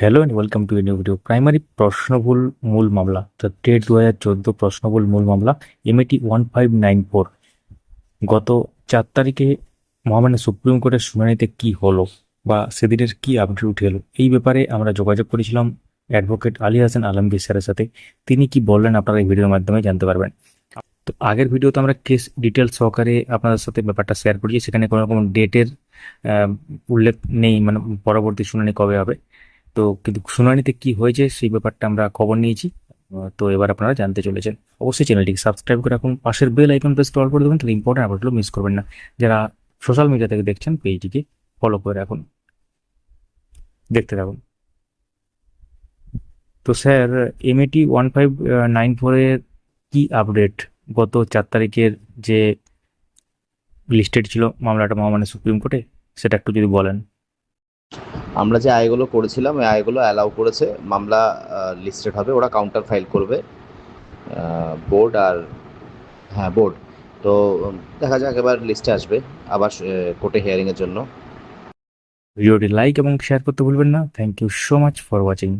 Hello and welcome to new video primary প্রশ্নভুল মূল মামলা তো ডেট দু হাজার চোদ্দ প্রশ্নভুল মূল মামলা MAT one five nine four গত চার তারিখে মহামান্য সুপ্রিম কোর্টের শুনানিতে কি হলো বা সেদিনের কি আপডেট উঠে এলো এই ব্যাপারে আমরা যোগাযোগ করেছিলাম অ্যাডভোকেট আলী হাসান আলমগীর স্যারের সাথে। তিনি কি বললেন আপনারা এই ভিডিওর মাধ্যমে জানতে পারবেন। তো আগের ভিডিওতে আমরা কেস ডিটেল সহকারে আপনাদের সাথে ব্যাপারটা শেয়ার করেছি, সেখানে কোনো রকম ডেটের উল্লেখ নেই মানে পরবর্তী শুনানি কবে হবে। তো কিন্তু শুনানিতে কি হয়েছে সেই ব্যাপারটা আমরা খবর নিয়েছি। তো এবার আপনারা জানতে চলেছেন। অবশ্যই চ্যানেলটিকে সাবস্ক্রাইব করে রাখুন। পাশের বেল আইকন প্রেস অল করে দেবেন, তাহলে ইম্পর্টেন্ট আপডেটগুলো মিস করবেন না। যারা সোশ্যাল মিডিয়া থেকে দেখছেন পেজটিকে ফলো করে রাখুন। দেখতে থাকুন। তো sir MAT one five nine ফোরের কি আপডেট গত চার তারিখের যে লিস্টেড ছিল মামলাটা মহামান্য সুপ্রিম কোর্টে, সেটা একটু যদি বলেন। আমরা যে আয়গুলো করেছিলাম, ওই আয়গুলো অ্যালাউ করেছে। মামলা লিস্টেড হবে, ওরা কাউন্টার ফাইল করবে। বোর্ড আর হ্যাঁ বোর্ড তো দেখা যাক, এবার লিস্টে আসবে। আবার কোর্টে হিয়ারিংয়ের জন্য। ভিডিওটি লাইক এবং শেয়ার করতে ভুলবেন না। Thank you so much for watching